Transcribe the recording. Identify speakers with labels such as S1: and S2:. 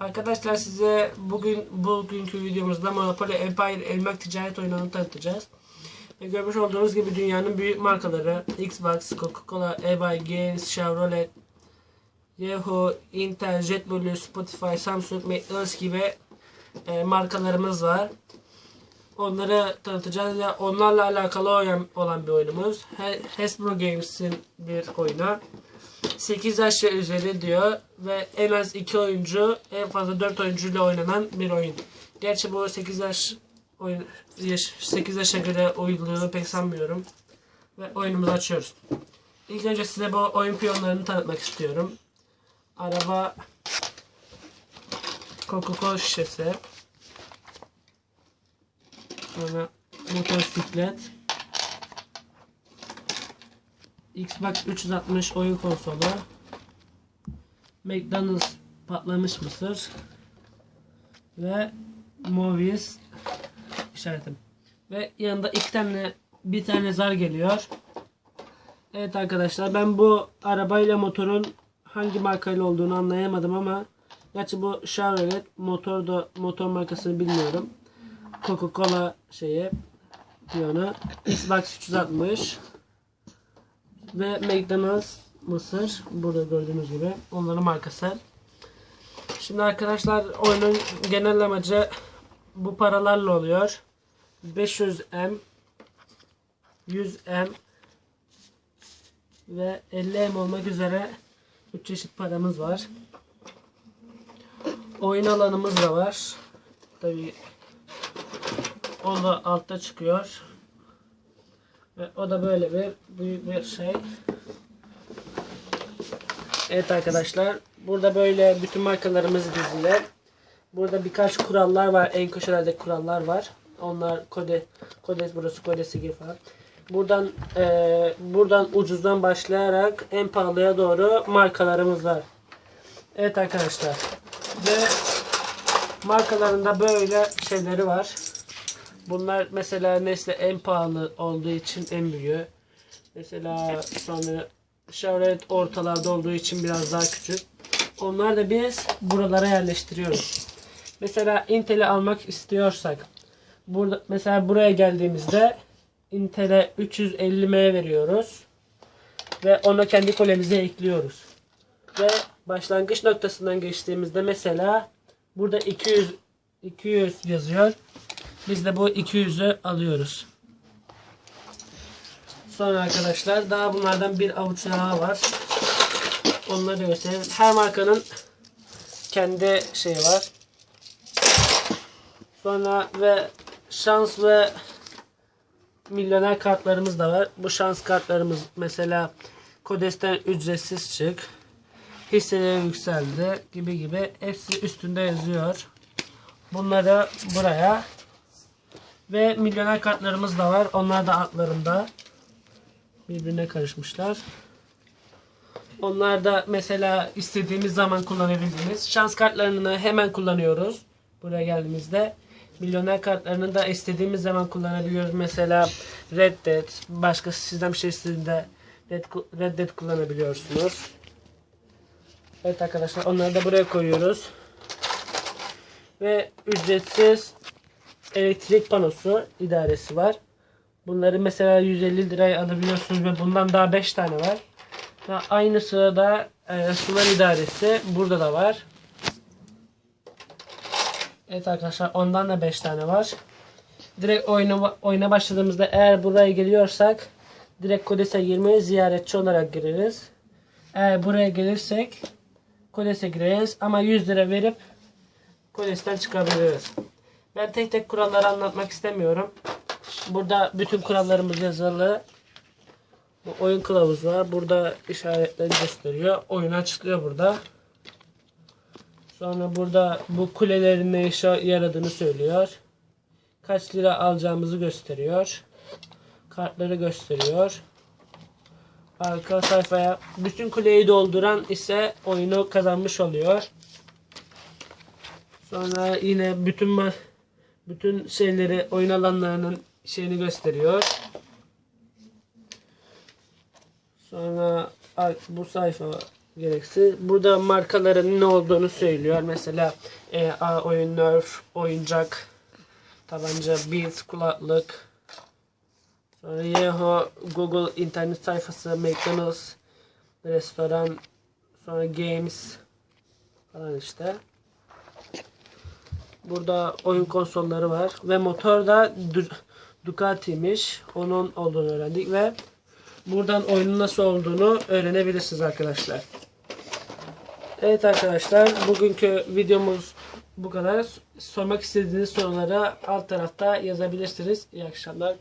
S1: Arkadaşlar size bugün bugünkü videomuzda Monopoly Empire Elmak Ticaret oyununu tanıtacağız. Ve görmüş olduğunuz gibi dünyanın büyük markaları Xbox, Coca-Cola, eBay, Games, Chevrolet, Yahoo, Intel, JetBlue, Spotify, Samsung, McDonald's gibi e, markalarımız var. Onları tanıtacağız ya onlarla alakalı oyun, olan bir oyunumuz. Hasbro Games'in bir oyunu. 8 yaş ve üzeri diyor ve en az 2 oyuncu en fazla 4 oyuncuyla oynanan bir oyun. Gerçi bu 8 yaş oyun yaş, 8 yaşa göre uyguladığını pek sanmıyorum. Ve oyunumuzu açıyoruz. İlk önce size bu oyun piyonlarını tanıtmak istiyorum. Araba Coca-Cola şişesi Sonra motosiklet Xbox 360 oyun konsolu. McDonald's patlamış mısır. Ve Movies işaretim. Ve yanında iki tane bir tane zar geliyor. Evet arkadaşlar ben bu arabayla motorun hangi markayla olduğunu anlayamadım ama gerçi bu Chevrolet motor da motor markasını bilmiyorum. Coca-Cola şeyi piyano. Xbox 360 ve McDonald's Mısır burada gördüğünüz gibi onların markası. Şimdi arkadaşlar oyunun genel amacı bu paralarla oluyor. 500M 100M ve 50M olmak üzere 3 çeşit paramız var. Oyun alanımız da var. Tabii o da altta çıkıyor. Ve o da böyle bir büyük bir şey. Evet arkadaşlar. Burada böyle bütün markalarımız dizili. Burada birkaç kurallar var. En köşelerde kurallar var. Onlar kode, kodes burası kodesi falan. Buradan eee, buradan ucuzdan başlayarak en pahalıya doğru markalarımız var. Evet arkadaşlar. Ve markalarında böyle şeyleri var. Bunlar mesela Nestle en pahalı olduğu için en büyüğü. Mesela sonra Chevrolet ortalarda olduğu için biraz daha küçük. Onlar da biz buralara yerleştiriyoruz. Mesela Intel'i almak istiyorsak burada mesela buraya geldiğimizde Intel'e 350M veriyoruz ve onu kendi kolemize ekliyoruz. Ve başlangıç noktasından geçtiğimizde mesela burada 200 200 yazıyor. Biz de bu 200'ü alıyoruz. Sonra arkadaşlar daha bunlardan bir avuç daha var. Onları göstereyim. Her markanın kendi şeyi var. Sonra ve şans ve milyoner kartlarımız da var. Bu şans kartlarımız mesela Kodes'ten ücretsiz çık. Hisseleri yükseldi gibi gibi hepsi üstünde yazıyor. Bunları buraya ve milyoner kartlarımız da var. Onlar da altlarında. Birbirine karışmışlar. Onlar da mesela istediğimiz zaman kullanabildiğimiz. Şans kartlarını hemen kullanıyoruz. Buraya geldiğimizde. Milyoner kartlarını da istediğimiz zaman kullanabiliyoruz. Mesela Red Dead. Başka sizden bir şey istediğinde Red, Red Dead kullanabiliyorsunuz. Evet arkadaşlar onları da buraya koyuyoruz. Ve ücretsiz elektrik panosu idaresi var. Bunları mesela 150 liraya alabiliyorsunuz ve bundan daha 5 tane var. Ve aynı sırada e, sular idaresi burada da var. Evet arkadaşlar ondan da 5 tane var. Direkt oyuna, oyuna başladığımızda eğer buraya geliyorsak direkt Kodes'e girmeye ziyaretçi olarak gireriz. Eğer buraya gelirsek Kodes'e gireriz ama 100 lira verip Kodes'ten çıkabiliriz. Ben tek tek kuralları anlatmak istemiyorum. Burada bütün kurallarımız yazılı. Bu oyun kılavuzu var. Burada işaretleri gösteriyor. Oyunu açıklıyor burada. Sonra burada bu kulelerin ne işe yaradığını söylüyor. Kaç lira alacağımızı gösteriyor. Kartları gösteriyor. Arka sayfaya bütün kuleyi dolduran ise oyunu kazanmış oluyor. Sonra yine bütün bütün şeyleri oyun alanlarının şeyini gösteriyor. Sonra bu sayfa gereksiz. Burada markaların ne olduğunu söylüyor. Mesela e, A oyun Nerf, oyuncak, tabanca, Beats, kulaklık. Sonra Yahoo, Google internet sayfası, McDonald's, restoran, sonra Games falan işte. Burada oyun konsolları var ve motor da Du- Ducati'ymiş. Onun olduğunu öğrendik ve buradan oyunun nasıl olduğunu öğrenebilirsiniz arkadaşlar. Evet arkadaşlar bugünkü videomuz bu kadar. Sormak istediğiniz soruları alt tarafta yazabilirsiniz. İyi akşamlar.